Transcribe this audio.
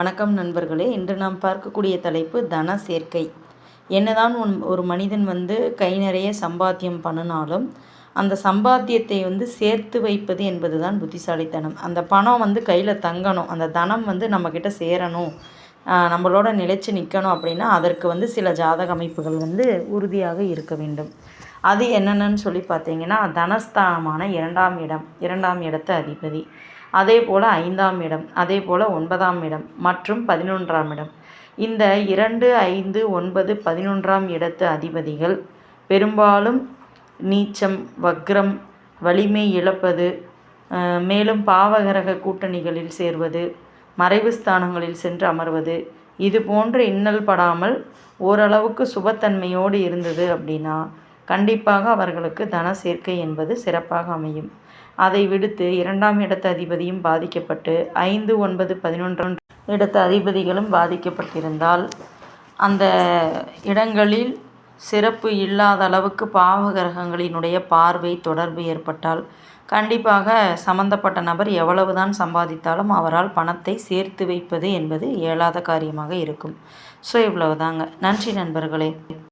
வணக்கம் நண்பர்களே. இன்று நாம் பார்க்கக்கூடிய தலைப்பு தன சேர்க்கை. என்னதான் ஒன் ஒரு மனிதன் வந்து கை நிறைய சம்பாத்தியம் பண்ணினாலும் அந்த சம்பாத்தியத்தை வந்து சேர்த்து வைப்பது என்பது தான் புத்திசாலித்தனம். அந்த பணம் வந்து கையில் தங்கணும். அந்த தனம் வந்து நம்மக்கிட்ட சேரணும். நம்மளோட நிலைச்சு நிற்கணும் அப்படின்னா அதற்கு வந்து சில ஜாதக அமைப்புகள் வந்து உறுதியாக இருக்க வேண்டும். அது என்னென்னு சொல்லி பார்த்தீங்கன்னா தனஸ்தானமான இரண்டாம் இடம் இரண்டாம் இடத்த அதிபதி. அதே போல் ஐந்தாம் இடம் அதே போல் ஒன்பதாம் இடம் மற்றும் பதினொன்றாம் இடம். இந்த இரண்டு ஐந்து ஒன்பது பதினொன்றாம் இடத்து அதிபதிகள் பெரும்பாலும் நீச்சம் வக்ரம் வலிமை இழப்பது மேலும் பாவகரக கூட்டணிகளில் சேர்வது மறைவு ஸ்தானங்களில் சென்று அமர்வது இது போன்ற இன்னல் படாமல் ஓரளவுக்கு சுபத்தன்மையோடு இருந்தது அப்படின்னா கண்டிப்பாக அவர்களுக்கு தன சேர்க்கை என்பது சிறப்பாக அமையும். அதை விடுத்து இரண்டாம் இடத்து அதிபதியும் பாதிக்கப்பட்டு ஐந்து ஒன்பது பதினொன்று இடத்து அதிபதிகளும் பாதிக்கப்பட்டிருந்தால் அந்த இடங்களில் சிறப்பு இல்லாத அளவுக்கு பாவ கிரகங்களினுடைய பார்வை தொடர்பு ஏற்பட்டால் கண்டிப்பாக சம்பந்தப்பட்ட நபர் எவ்வளவுதான் சம்பாதித்தாலும் அவரால் பணத்தை சேர்த்து வைப்பது என்பது இயலாத காரியமாக இருக்கும். ஸோ இவ்வளவுதாங்க. நன்றி நண்பர்களே.